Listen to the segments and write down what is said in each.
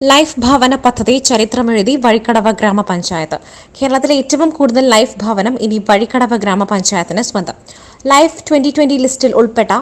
Life ഭവന പദ്ധതി ചരിത്രമെഴുതി വഴിക്കടവ ഗ്രാമപഞ്ചായത്ത്. കേരളത്തിലെ ഏറ്റവും കൂടുതൽ ലൈഫ് ഭവനം ഇനി വഴിക്കടവ ഗ്രാമപഞ്ചായത്തിന് സ്വന്തം. ലൈഫ് ട്വന്റി ട്വന്റി ലിസ്റ്റിൽ ഉൾപ്പെട്ട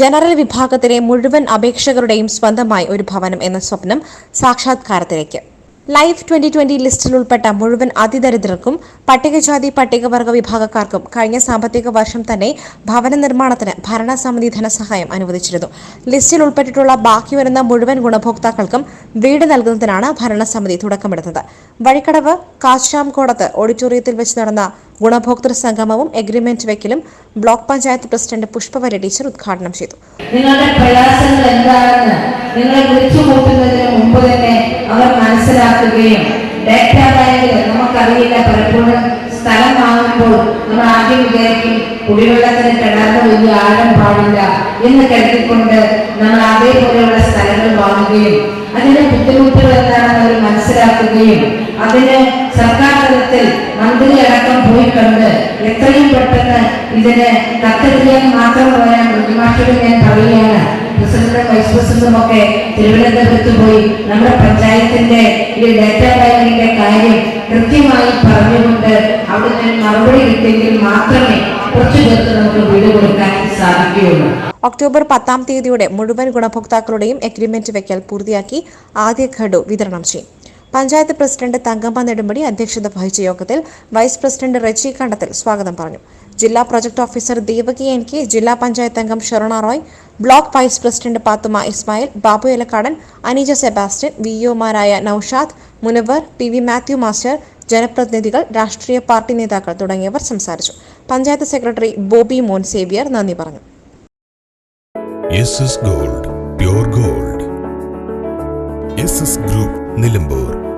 ജനറൽ വിഭാഗത്തിലെ മുഴുവൻ അപേക്ഷകരുടെയും സ്വന്തമായി ഒരു ഭവനം എന്ന സ്വപ്നം സാക്ഷാത്കാരത്തിലേക്ക്. ലൈഫ് ട്വന്റി ട്വന്റി ലിസ്റ്റിൽ ഉൾപ്പെട്ട മുഴുവൻ അതിദരിദ്രർക്കും പട്ടികജാതി പട്ടികവർഗ വിഭാഗക്കാർക്കും കഴിഞ്ഞ സാമ്പത്തിക വർഷം തന്നെ ഭവന നിർമ്മാണത്തിന് ഭരണസമിതി ധനസഹായം അനുവദിച്ചിരുന്നു. ലിസ്റ്റിൽ ഉൾപ്പെട്ടിട്ടുള്ള ബാക്കി വരുന്ന മുഴുവൻ ഗുണഭോക്താക്കൾക്കും വീട് നൽകുന്നതിനാണ് ഭരണസമിതി തുടക്കമിടുന്നത്. വഴിക്കടവ് കാശാംകോടത്ത് ഓഡിറ്റോറിയത്തിൽ വെച്ച് നടന്ന ഗുണഭോക്തൃ സംഗമവും agreement വെക്കലും block panchayat president Pushpavara teacher ഉദ്ഘാടനം ചെയ്തു. നിങ്ങളുടെ പ്രയാസങ്ങൾ എന്താണെന്ന് നിങ്ങളെ വിളിച്ചു കൂട്ടുന്നതിന് മനസ്സിലാക്കുകയും ഡേറ്റ ബാങ്കിൽ നമുക്കറിയില്ല പലപ്പോഴും സ്ഥലം വാങ്ങുമ്പോൾ നമ്മൾ ആദ്യം വിചാരിക്കും കുടിവെള്ളത്തിന് കിണറിന് വലിയ ആഴം പാടില്ല എന്ന് കരുതിക്കൊണ്ട് നമ്മൾ അതേപോലെയുള്ള സ്ഥലങ്ങൾ വാങ്ങുകയും അതിന്റെ ബുദ്ധിമുട്ടുകൾ എന്താണെന്ന് അവർ മനസ്സിലാക്കുകയും അതിന് സർക്കാർ തലത്തിൽ മന്ത്രി അടക്കം പോയി കണ്ട് എത്രയും പെട്ടെന്ന് ഇതിന് കത്തെഴുതിയാൽ മാത്രം പറയാൻ ബുദ്ധിമാഷോട് ഞാൻ പറയുകയാണ്. പ്രസിഡന്റും വൈസ് പ്രസിഡന്റും ഒക്കെ തിരുവനന്തപുരത്ത് പോയി നമ്മുടെ പഞ്ചായത്തിന്റെ ഈ ഡാറ്റ ബാങ്കിന്റെ കാര്യം കൃത്യമായി പറഞ്ഞുകൊണ്ട് അവിടെ മറുപടി കിട്ടിയെങ്കിൽ മാത്രമേ കുറച്ചു പേർക്ക് നമുക്ക് വീട് കൊടുക്കാൻ സാധിക്കുകയുള്ളൂ. ഒക്ടോബർ പത്താം തീയതിയോടെ മുഴുവൻ ഗുണഭോക്താക്കളുടെയും എഗ്രിമെന്റ് വെക്കൽ പൂർത്തിയാക്കി ആദ്യ ഘഡു വിതരണം ചെയ്യും. പഞ്ചായത്ത് പ്രസിഡന്റ് തങ്കമ്മ നെടുമ്പടി അധ്യക്ഷത വഹിച്ച യോഗത്തിൽ വൈസ് പ്രസിഡന്റ് റെജി കണ്ടത്തിൽ സ്വാഗതം പറഞ്ഞു. ജില്ലാ project officer Devaki N K ജില്ലാ പഞ്ചായത്ത് അംഗം Sherona Roy block vice president Pathuma Ismail Babu Elakkadan Aneeja Sebastian V ഒമാരായ Noushad Munavar P V Mathew master ജനപ്രതിനിധികൾ രാഷ്ട്രീയ പാർട്ടി നേതാക്കൾ തുടങ്ങിയവർ സംസാരിച്ചു. പഞ്ചായത്ത് സെക്രട്ടറി ബോബി മോൻ സേവിയർ നന്ദി പറഞ്ഞു. Gold gold. ഗ്രൂപ്പ് നിലമ്പൂർ.